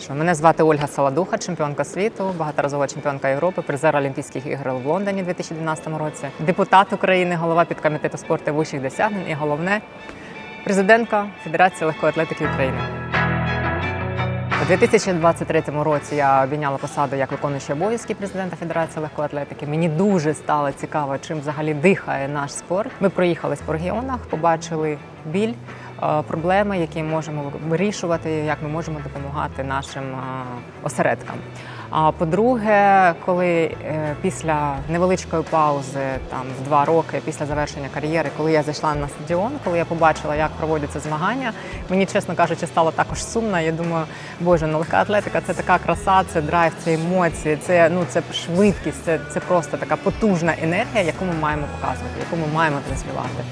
Що Мене звати Ольга Саладуха, чемпіонка світу, багаторазова чемпіонка Європи, призер Олімпійських ігор в Лондоні у 2012 році, депутат України, голова підкомітету спорту вищих досягнень і головне президентка Федерації легкої атлетики України. У 2023 році я обійняла посаду як виконуюча обов'язки президента Федерації легкої атлетики. Мені дуже стало цікаво, чим взагалі дихає наш спорт. Ми проїхались по регіонах, побачили біль, проблеми, які можемо вирішувати, як ми можемо допомагати нашим е, осередкам. А по-друге, коли е, після невеличкої паузи, там в два роки після завершення кар'єри, коли я зайшла на стадіон, коли я побачила, як проводяться змагання, мені чесно кажучи, стало також сумно. Я думаю, боже, ну легка атлетика це така краса, це драйв, це емоції, це ну це швидкість, це, це просто така потужна енергія, яку ми маємо показувати, яку ми маємо транслювати.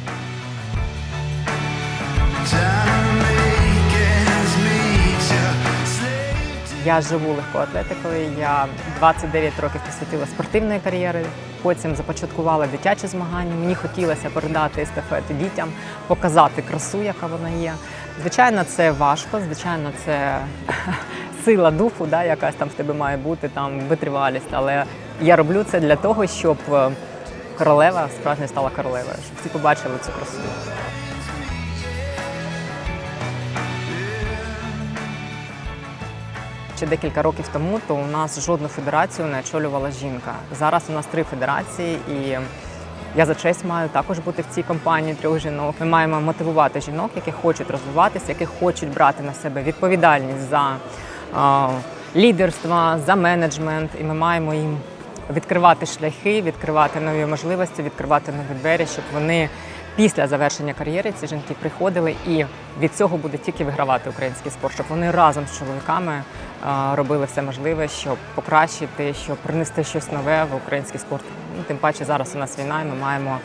Я живу легкою атлетикою. Я 29 років присвятила спортивної кар'єри. Потім започаткувала дитячі змагання. Мені хотілося передати естафету дітям, показати красу, яка вона є. Звичайно, це важко. Звичайно, це сила духу, да, якась там в тебе має бути, там витривалість. Але я роблю це для того, щоб е, королева справжня стала королевою, щоб всі побачили цю красу. Ще декілька років тому то у нас жодну федерацію не очолювала жінка. Зараз у нас три федерації, і я за честь маю також бути в цій компанії трьох жінок. Ми маємо мотивувати жінок, які хочуть розвиватися, які хочуть брати на себе відповідальність за е, лідерство, за менеджмент, і ми маємо їм відкривати шляхи, відкривати нові можливості, відкривати нові двері, щоб вони після завершення кар'єри ці жінки приходили і від цього буде тільки вигравати український спорт, щоб вони разом з чоловіками робили все можливе, щоб покращити, щоб принести щось нове в український спорт. Ну, тим паче зараз у нас війна, і ми маємо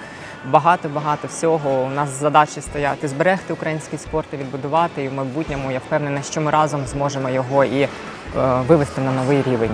багато-багато всього. У нас задачі стояти зберегти український спорт і відбудувати. І в майбутньому я впевнена, що ми разом зможемо його і е, вивести на новий рівень.